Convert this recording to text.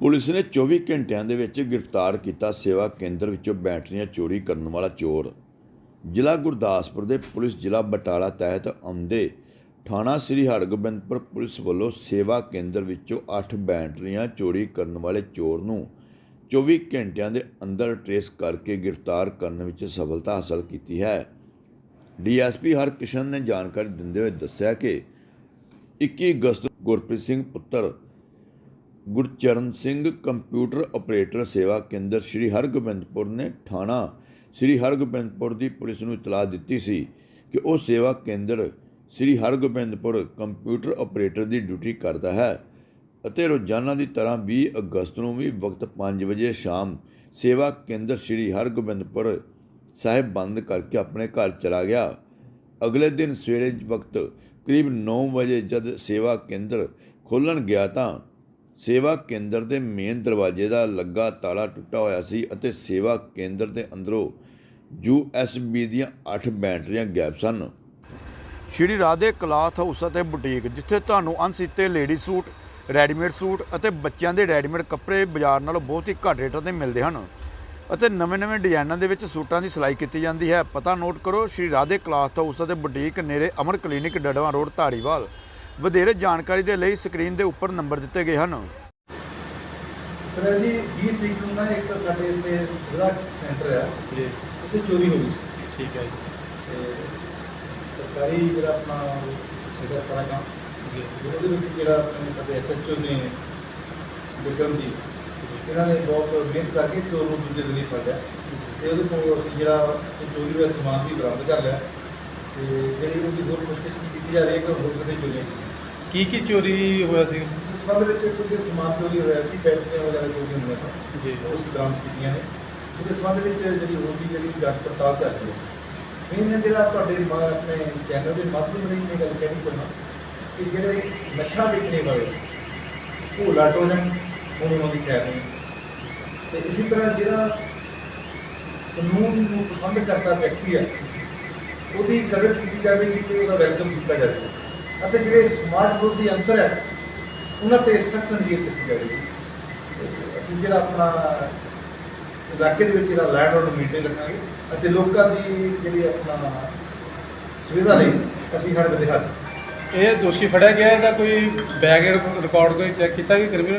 Police ਨੇ 24 ਘੰਟਿਆਂ ਦੇ ਵਿੱਚ ਗ੍ਰਿਫਤਾਰ ਕੀਤਾ ਸੇਵਾ ਕੇਂਦਰ ਵਿੱਚੋਂ ਬੈਟਰੀਆਂ ਚੋਰੀ ਕਰਨ ਵਾਲਾ ਚੋਰ। ਜ਼ਿਲ੍ਹਾ ਗੁਰਦਾਸਪੁਰ ਦੇ ਪੁਲਿਸ ਜ਼ਿਲ੍ਹਾ ਬਟਾਲਾ ਤਹਿਤ ਆਉਂਦੇ ਥਾਣਾ ਸ੍ਰੀ ਹਰਗੋਬਿੰਦਪੁਰ ਪੁਲਿਸ ਵੱਲੋਂ ਸੇਵਾ ਕੇਂਦਰ ਵਿੱਚੋਂ 8 ਬੈਟਰੀਆਂ ਚੋਰੀ ਕਰਨ ਵਾਲੇ ਚੋਰ ਨੂੰ 24 ਘੰਟਿਆਂ ਦੇ ਅੰਦਰ ਟਰੇਸ ਕਰਕੇ ਗ੍ਰਿਫਤਾਰ ਕਰਨ ਵਿੱਚ ਸਫਲਤਾ ਹਾਸਲ ਕੀਤੀ ਹੈ। ਡੀਐਸਪੀ ਹਰਕਿਸ਼ਨ ਨੇ ਜਾਣਕਾਰੀ ਦਿੰਦੇ ਹੋਏ ਦੱਸਿਆ ਕਿ 21 ਅਗਸਤ ਗੁਰਪ੍ਰੀਤ ਸਿੰਘ ਪੁੱਤਰ ਗੁਰਚਰਨ ਸਿੰਘ ਕੰਪਿਊਟਰ ਆਪਰੇਟਰ ਸੇਵਾ ਕੇਂਦਰ ਸ੍ਰੀ ਹਰਗੋਬਿੰਦਪੁਰ ਨੇ ਥਾਣਾ ਸ੍ਰੀ ਹਰਗੋਬਿੰਦਪੁਰ ਦੀ ਪੁਲਿਸ ਨੂੰ ਇਤਲਾਹ ਦਿੱਤੀ ਸੀ ਕਿ ਉਹ ਸੇਵਾ ਕੇਂਦਰ ਸ੍ਰੀ ਹਰਗੋਬਿੰਦਪੁਰ ਕੰਪਿਊਟਰ ਆਪਰੇਟਰ ਦੀ ਡਿਊਟੀ ਕਰਦਾ ਹੈ ਅਤੇ ਰੋਜ਼ਾਨਾ ਦੀ ਤਰ੍ਹਾਂ 20 ਅਗਸਤ ਨੂੰ ਵੀ ਵਕਤ 5 ਵਜੇ ਸ਼ਾਮ ਸੇਵਾ ਕੇਂਦਰ ਸ੍ਰੀ ਹਰਗੋਬਿੰਦਪੁਰ ਸਾਹਿਬ ਬੰਦ ਕਰਕੇ ਆਪਣੇ ਘਰ ਚਲਾ ਗਿਆ। ਅਗਲੇ ਦਿਨ ਸਵੇਰੇ ਵਕਤ ਕਰੀਬ 9 ਵਜੇ ਜਦ ਸੇਵਾ ਕੇਂਦਰ ਖੋਲ੍ਹਣ ਗਿਆ ਤਾਂ ਸੇਵਾ ਕੇਂਦਰ ਦੇ ਮੇਨ ਦਰਵਾਜ਼ੇ ਦਾ ਲੱਗਾ ਤਾਲਾ ਟੁੱਟਾ ਹੋਇਆ ਸੀ ਅਤੇ ਸੇਵਾ ਕੇਂਦਰ ਦੇ ਅੰਦਰੋਂ USB ਦੀਆਂ 8 ਬੈਟਰੀਆਂ ਗਾਇਬ ਸਨ। ਸ਼੍ਰੀ ਰਾਧੇ ਕਲਾਥ ਹਾਊਸ ਅਤੇ ਬੁਟੀਕ, ਜਿੱਥੇ ਤੁਹਾਨੂੰ ਅਣਸੀਤੇ ਲੇਡੀ ਸੂਟ, ਰੈਡੀਮੇਡ ਸੂਟ ਅਤੇ ਬੱਚਿਆਂ ਦੇ ਰੈਡੀਮੇਡ ਕੱਪੜੇ ਬਾਜ਼ਾਰ ਨਾਲੋਂ ਬਹੁਤ ਹੀ ਘੱਟ ਰੇਟਾਂ ਤੇ ਮਿਲਦੇ ਹਨ ਅਤੇ ਨਵੇਂ-ਨਵੇਂ ਡਿਜ਼ਾਈਨਾਂ ਦੇ ਵਿੱਚ ਸੂਟਾਂ ਦੀ ਸਿਲਾਈ ਕੀਤੀ ਜਾਂਦੀ ਹੈ। ਪਤਾ ਨੋਟ ਕਰੋ, ਸ਼੍ਰੀ ਰਾਧੇ ਕਲਾਥ ਹਾਊਸ ਅਤੇ ਬੁਟੀਕ ਨੇੜੇ ਅਮਰ ਕਲੀਨਿਕ ਡੜਵਾ ਰੋਡ, ਧਾਰੀਵਾਲ। ਵਧੇਰੇ ਜਾਣਕਾਰੀ ਦੇ ਲਈ ਸਕਰੀਨ ਦੇ ਉੱਪਰ ਨੰਬਰ ਦਿੱਤੇ ਗਏ ਹਨ। ਸਰ ਜੀ 20 ਤਰੀਕ ਨੂੰ ਨਾ ਇੱਕ ਸਾਡੇ ਇੱਥੇ ਸੁਵਿਧਾ ਸੈਂਟਰ ਆ ਜੀ। ਉੱਥੇ ਚੋਰੀ ਹੋ ਗਈ ਸੀ। ਠੀਕ ਹੈ ਜੀ। ਤੇ ਸਰਕਾਰੀ ਜਿਹੜਾ ਆਪਣਾ ਸੀਗਾ ਸਾਰਾ ਕੰਮ ਜੀ। ਉਹਦੇ ਵਿੱਚ ਜਿਹੜਾ ਆਪਣੇ ਸਾਡੇ ਐਸਐਚਓ ਨੇ ਵਿਕਰਮ ਜੀ ਇਹਨਾਂ ਨੇ ਬਹੁਤ ਮਿਹਨਤ ਕਰਕੇ ਚੋਰ ਨੂੰ ਦੂਜੇ ਦਿਨ ਹੀ ਫੜ ਲਿਆ ਤੇ ਉਹਦੇ ਕੋਲ ਅਸੀਂ ਜਿਹੜਾ ਚੋਰੀ ਹੋਇਆ ਸਮਾਨ ਵੀ ਬਰਾਮਦ ਕਰ ਲਿਆ। ਤੇ ਜਿਹੜੀ ਉਹਦੀ ਹੋਰ ਪੁੱਛਗਿੱਛ ਕੀਤੀ ਜਾ ਰਹੀ ਹੈ ਕਿ ਹੋਰ ਕਿਤੇ ਚੋਰੀਆਂ ਕੀਤੀਆਂ ਕੀ ਕੀ ਚੋਰੀ ਹੋਇਆ ਸੀ? ਇਸ ਸੰਬੰਧ ਵਿੱਚ ਕੁਝ ਸਮਾਨ ਚੋਰੀ ਹੋਇਆ ਸੀ ਬੈਟਰੀਆਂ ਵਗੈਰਾ ਚੋਰੀ ਹੋਈਆਂ ਸਨ। ਜੀ। ਉਹ ਅਸੀਂ ਬਰਾਮਦ ਕੀਤੀਆਂ ਨੇ। ਉਹਦੇ ਸੰਬੰਧ ਵਿੱਚ ਜਿਹੜੀ ਹੋਰ ਵੀ ਜਿਹੜੀ ਜਾਂਚ ਪੜਤਾਲ ਚੱਲ ਰਹੀ ਹੈ। ਮੇਨ ਜਿਹੜਾ ਤੁਹਾਡੇ ਮ- ਆਪਣੇ ਚੈਨਲ ਦੇ ਮਾਧਿਅਮ ਰਾਹੀਂ ਮੈਂ ਗੱਲ ਕਹਿਣੀ ਚਾਹੁੰਦਾ ਕਿ ਜਿਹੜੇ ਨਸ਼ਾ ਵੇਚਣੇ ਵਾਲੇ ਭੋਲਾ ਟੋਜਨ ਉਹਨਾਂ ਦੀ ਖੈਰ ਨਹੀਂ। ਤੇ ਇਸੇ ਤਰ੍ਹਾਂ ਜਿਹੜਾ ਕਾਨੂੰਨ ਨੂੰ ਪਸੰਦ ਕਰਦਾ ਵਿਅਕਤੀ ਹੈ ਉਹਦੀ ਕਦਰ ਕੀਤੀ ਜਾਵੇਗੀ ਤੇ ਉਹਦਾ ਵੈਲਕਮ ਕੀਤਾ ਜਾਵੇਗਾ ਅਤੇ ਜਿਹੜੇ ਸਮਾਜ ਵਿਰੋਧੀ ਅੰਸਰ ਹੈ, ਉਹਨਾਂ ਤੇ ਸਖਤ ਨਜ਼ਰ ਦੱਸੀ ਜਾਵੇਗੀ। ਅਸੀਂ ਜਿਹੜਾ ਆਪਣਾ ਇਲਾਕੇ ਦੇ ਵਿੱਚ ਜਿਹੜਾ ਲੈਂਡ ਆਰਡਰ ਮੇਨਟੇਨ ਰੱਖਾਂਗੇ ਅਤੇ ਲੋਕਾਂ ਦੀ ਜਿਹੜੀ ਆਪਣਾ ਸੁਵਿਧਾ ਲਈ ਅਸੀਂ ਹਰ ਵੇਲੇ ਹੱਥ ਇਹ ਦੋਸ਼ੀ ਫੜਿਆ ਗਿਆ, ਇਹਦਾ ਕੋਈ ਬੈਗ ਰਿਕਾਰਡ ਕੋਈ ਚੈੱਕ ਕੀਤਾ ਕਿ ਕ੍ਰਿਮੀਨਲ